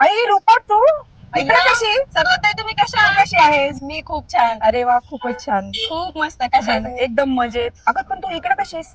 आई रूपा तू? इकडे. कशी? सर्वताई तुम्ही कशा? कशी आहेस? मी खूप छान. अरे वा खूपच छान. खूप मस्त. कशा आहे तुम्ही? एकदम मजेत. अगं पण तू इकडे कशी आहेस?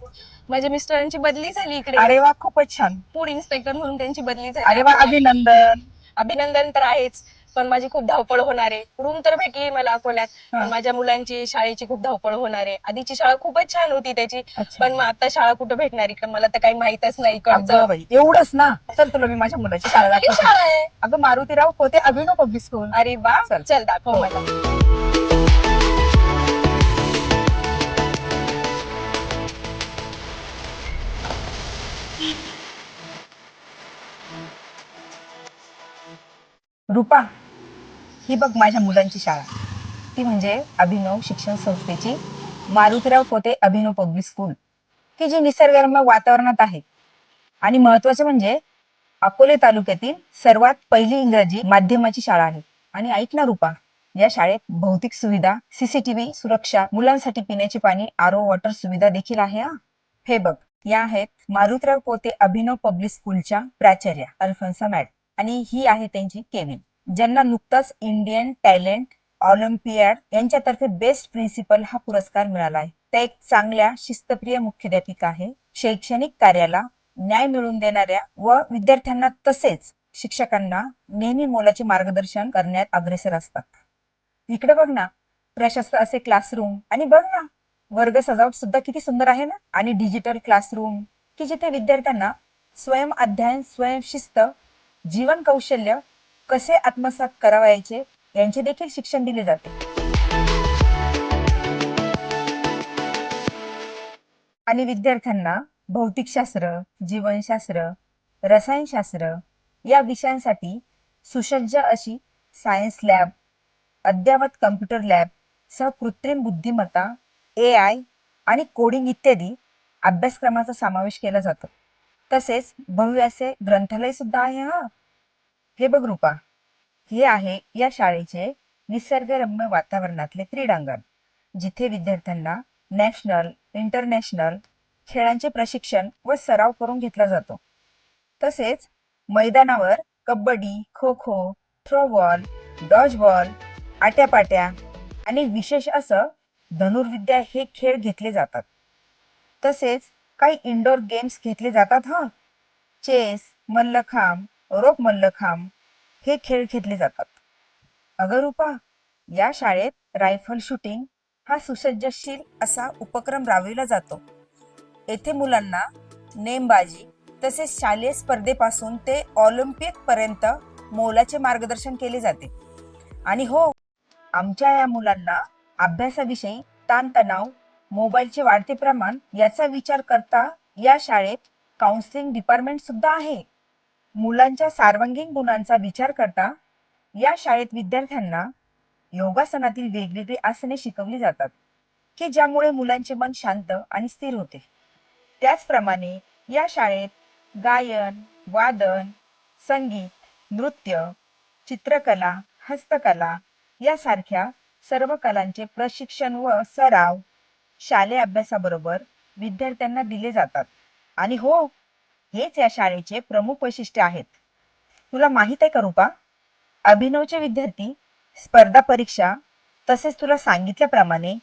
माझ्या मिस्टरांची बदली झाली इकडे. अरे वा खूपच छान. फूड इन्स्पेक्टर म्हणून त्यांची बदली झाली. अरे वा अभिनंदन. अभिनंदन तर आहेच. पण माझी खूप धावपळ होणार आहे. रूम तर भेटली मला अकोल्यात. पण माझ्या मुलांची शाळेची खूप धावपळ होणार आहे. आधीची शाळा खूपच छान होती त्याची अच्छा. पण मग आता शाळा कुठं भेटणार आहे का मला तर काही माहितच नाही अगं इकडचं बाई एवढंच ना. चल तुला मी माझ्या मुलाची शाळा कुठली दाखवते. शाळा आहे? अगं मारुतीराव पोते अभिनव पब्लिक स्कूल अरे वा चल. चल दाखव हो. मला. रूपा. ही बघ माझ्या मुलांची शाळा. ती म्हणजे अभिनव शिक्षण संस्थेची मारुतीराव पोते अभिनव पब्लिक स्कूल की जी निसर्गरम्य वातावरणात आहे. आणि महत्वाचं म्हणजे अकोले तालुक्यातील सर्वात पहिली इंग्रजी माध्यमाची शाळा आहे. आणि ऐक ना रूपा या शाळेत भौतिक सुविधा सीसीटीव्ही सुरक्षा मुलांसाठी पिण्याचे पाणी आरो वॉटर सुविधा देखील आहे हा? हे बघ या आहेत मारुतीराव पोते अभिनव पब्लिक स्कूलच्या प्राचार्या अल्फन्सा मॅड. आणि ही आहे त्यांची केविन. ज्यांना नुकताच इंडियन टॅलेंट ऑलिम्पियाड यांच्यातर्फे बेस्ट प्रिन्सिपल हा पुरस्कार मिळाला आहे. त्या एक चांगल्या शिस्तप्रिय मुख्याध्यापिका आहे. शैक्षणिक कार्याला न्याय मिळवून देणाऱ्या व विद्यार्थ्यांना तसेच शिक्षकांना नेहमी मोलाचे मार्गदर्शन करण्यात अग्रेसर असतात. इकडे बघ ना प्रशस्त असे क्लासरूम आणि बघ ना वर्ग सजावट सुद्धा किती सुंदर आहे ना? आणि डिजिटल क्लासरूम की जिथे विद्यार्थ्यांना स्वयं अध्ययन स्वयंशिस्त जीवन कौशल्य कसे आत्मसात करावायचे यांचे देखील शिक्षण दिले जाते. आणि विद्यार्थ्यांना भौतिकशास्त्र जीवनशास्त्र रसायनशास्त्र या विषयांसाठी सुसज्ज अशी सायन्स लॅब अद्ययावत कम्प्युटर लॅब सह कृत्रिम बुद्धिमत्ता ए आय आणि कोडिंग इत्यादी अभ्यासक्रमाचा समावेश केला जातो. तसेच भव्य असे ग्रंथालय सुद्धा आहे हा. हे बघ रूपा हे आहे या शाळेचे निसर्गरम्य वातावरणातले क्रीडांगण जिथे विद्यार्थ्यांना नॅशनल इंटरनॅशनल खेळांचे प्रशिक्षण व सराव करून घेतला जातो. तसेच मैदानावर कबड्डी खो खो थ्रोबॉल डॉजबॉल आट्यापाट्या आणि विशेष असं धनुर्विद्या हे खेळ घेतले जातात. तसेच काही इंडोर गेम्स घेतले जातात हा. चेस मल्लखांब रोप मल्लखांब हे खेळ खेळले जातात. अगरुपा या शाळेत रायफल शूटिंग हा सुसज्जशील असा उपक्रम राबविला जातो. येथे मुलांना नेमबाजी तसेच शालेय स्पर्धेपासून ते ऑलिम्पिक पर्यंत मोलाचे मार्गदर्शन केले जाते. आणि हो आमच्या या मुलांना अभ्यासाविषयी ताणतणाव मोबाईलचे वाढते प्रमाण याचा विचार करता या शाळेत काउन्सिलिंग डिपार्टमेंट सुद्धा आहे. मुलांच्या सार्वांगीण गुणांचा विचार करता या शाळेत विद्यार्थ्यांना योगासनातील वेगवेगळी आसने शिकवली जातात की ज्यामुळे मुलांचे मन शांत आणि स्थिर होते. त्याचप्रमाणे या शाळेत गायन वादन संगीत नृत्य चित्रकला हस्तकला यासारख्या सर्व कलांचे प्रशिक्षण व सराव शालेय अभ्यासाबरोबर विद्यार्थ्यांना दिले जातात. आणि हो हेच या शाळेचे प्रमुख वैशिष्ट्य आहेत. तुला माहीत आहे का रूपा? अभिनवचे विद्यार्थी स्पर्धा परीक्षा तसेच तुला सांगितल्याप्रमाणे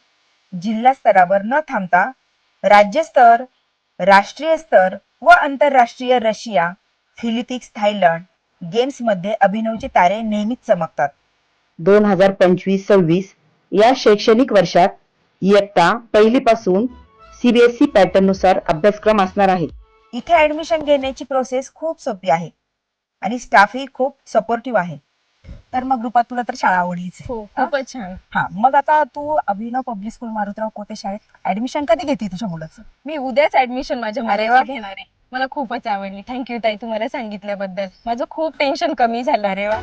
जिल्हा स्तरावर न थांबता राज्यस्तर राष्ट्रीय स्तर व आंतरराष्ट्रीय रशिया फिलिपिक्स थायलंड गेम्समध्ये अभिनवचे तारे नेहमीच चमकतात. दोन हजार पंचवीस सव्वीस या शैक्षणिक वर्षात इयत्ता पहिलीपासून सीबीएसई पॅटर्ननुसार अभ्यासक्रम असणार आहे इथे ऍडमिशन घेण्याची प्रोसेस खूप सोपी आहे. आणि स्टाफही खूप सपोर्टिव्ह आहे. तर मग रूपात तुला तर शाळा आवडलीच. हो खूपच छान. हा मग आता तू अभिनव पब्लिक स्कूल मारुतराव कोते शाळेत ऍडमिशन कधी घेते तुझ्या मुलाचं? मी उद्याच ऍडमिशन माझ्या अरे मुलाची वा. घेणार आहे. मला खूपच आवडली. थँक्यू ताई तुम्हाला सांगितल्याबद्दल. माझं खूप टेन्शन कमी झालं. अरे वा.